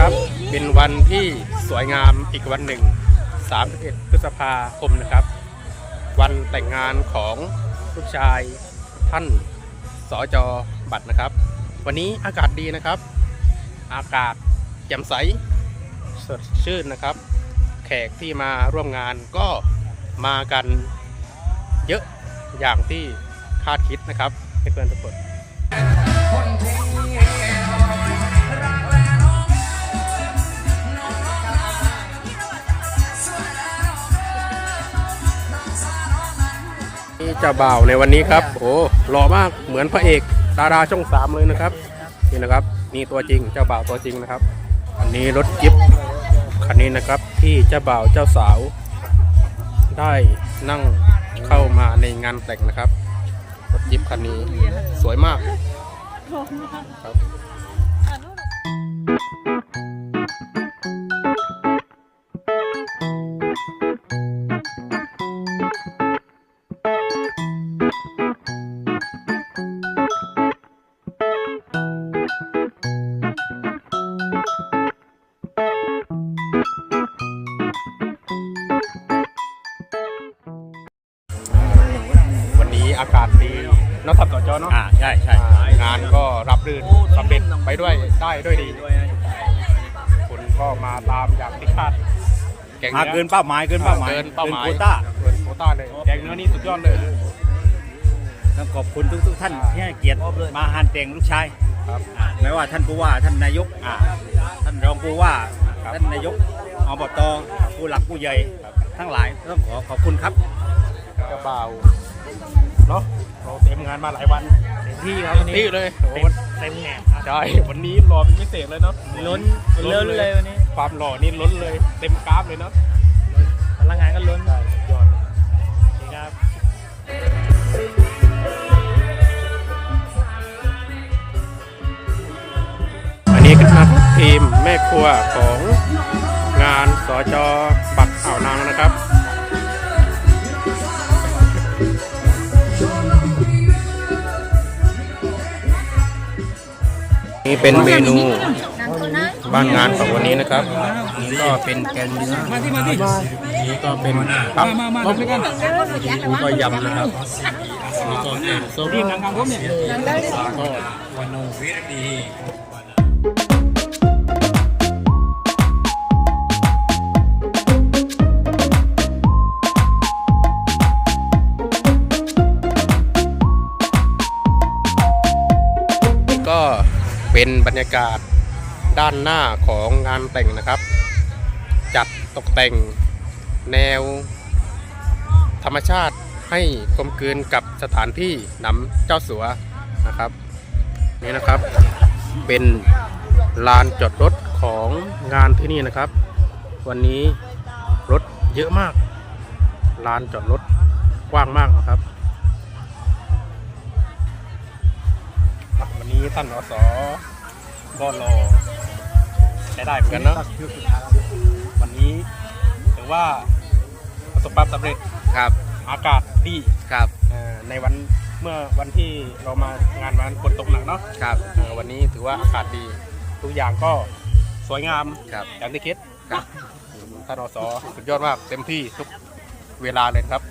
ครับเป็นวันที่สวยงามอีกวันหนึ่ง 31 พฤษภาคมนะครับ วันแต่งงานของลูกชายท่านสอจอบัตรนะครับ วันนี้อากาศดีนะครับ อากาศแจ่มใสสดชื่นนะครับ แขกที่มาร่วมงานก็มากันเยอะอย่างที่คาดคิดนะครับเพื่อนๆทุกคน เจ้าบ่าวในวันนี้ครับ โอ้หล่อมากเหมือนพระเอกดาราช่องสามเลยนะครับนี่นะครับ นี่ตัวจริงเจ้าบ่าวตัวจริงนะครับอันนี้รถจิ๊บคันนี้นะครับที่เจ้าบ่าวเจ้าสาว ได้นั่งเข้ามาในงานแต่งนะครับรถจิ๊บคันนี้สวยมากครับ อากาศดีเนอกสับต่อจอเนาะอ่าใช่ใช่อ่างานก็รับรื่นสำเร็จไปด้วยได้ด้วยดีคนก็มาตามอย่างที่คาดแกงมาเนื้อเกินเป้าหมายเกินเป้าหมายเกินเป้าหมายโควต้าเกินโควต้าเลยแกงเนื้อนี่สุดยอดเลย ต้องขอบคุณทุกทุกๆท่านที่ให้เกียรติมาหานแต่งลูกชายครับ อ่าไม่ว่าท่านผู้ว่าท่านนายกอ่าท่านรองผู้ว่าครับท่านนายกอบตผู้หลักผู้ใหญ่ทั้งหลายต้องขอขอบคุณครับ เจ้าบ่าว เนาะเราเต็มงานมาหลายวันเต็มที่ครับเต็วัมนนี้ที่เลยโอ้เต็โหมเต็มแหนบครับใช่วันนี้รอเป็นพิเศษเลยเนาะล้นล้นเลยวันนี้ ความหล่อนี่ล้นเลย เต็มกราฟเลยเนาะพลังงานก็ล้นใช่สุดยอดโอเคครับอันนี้ก็นักทีมแม่ครัวของงานสจปักอ่าวนางนะครับ นี่เป็นเมนูบ้านงานของวันนี้นะครับนี่ก็เป็นแกงเนื้อนี่ก็เป็นตับต้มนี่ก็ยำนะครับนี่ก็แกงส้มนี่งานผมเนี่ยก็วันโนวิดีก็ เป็นบรรยากาศด้านหน้าของงานแต่งนะครับ จัดตกแต่งแนว ธรรมชาติให้กลมกลืนกับสถานที่นำเจ้าสัวนะครับนี่นะครับเป็นลานจอดรถของงานที่นี่นะครับ วันนี้รถเยอะมาก ลานจอดรถกว้างมากนะครับ วันนี้ท่านอส ก็รอใช้ได้เหมือนกันเนาะวันนี้ถือว่าประสบความสำเร็จครับ อากาศดีครับเอ่อในวันเมื่อวันที่เรามางานวันฝนตกหนักเนาะครับเอ่อวันนี้ถือว่าอากาศดีทุกอย่างก็สวยงามครับอย่างที่คิดครับท่านอสสุดยอดมากเต็มที่ทุกเวลาเลยครับ